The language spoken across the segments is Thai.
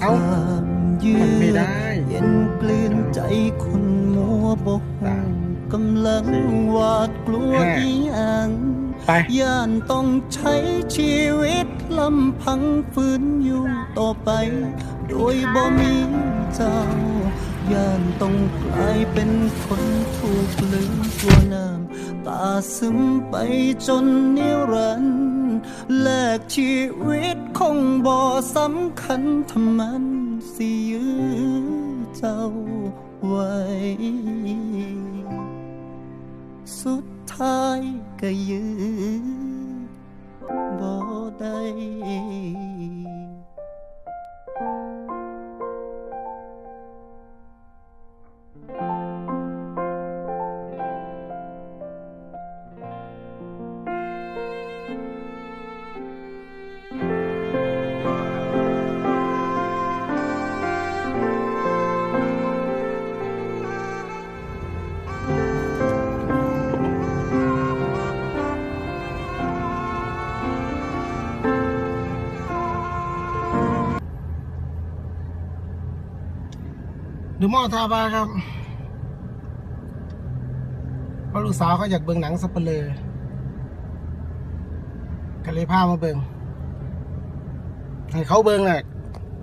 เอ้าความยืมันไม่ดได้เย็นกลืนใจคนมัวบกสามกำลังสี่หวาดกลัวห้าอีหยังไปย่านต้องใช้ชีวิตลำพังฝืนอยู่ต่อไป โดยบ่มีเจ้าย่านต้องกลายเป็นคนถูกลืมตัวน้ำตาซึมไปจนนิรันดร์ แลกชีวิตคงบ่สำคัญทำมันสิยื้อเจ้าไว้ สุดท้ายก็ยื้อ ดูมอทาบาครับเพราะลูกสาวเขาอยากเบิ่งหนังสเปเหรอก็เลยพามาเบิ่งให้เขาเบิ่งแหละ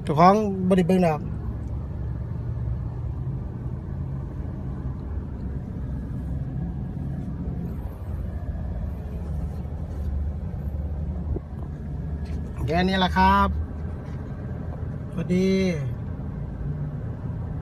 เจ้าของบริเบิ่งหรอกแค่นี้แหละครับสวัสดี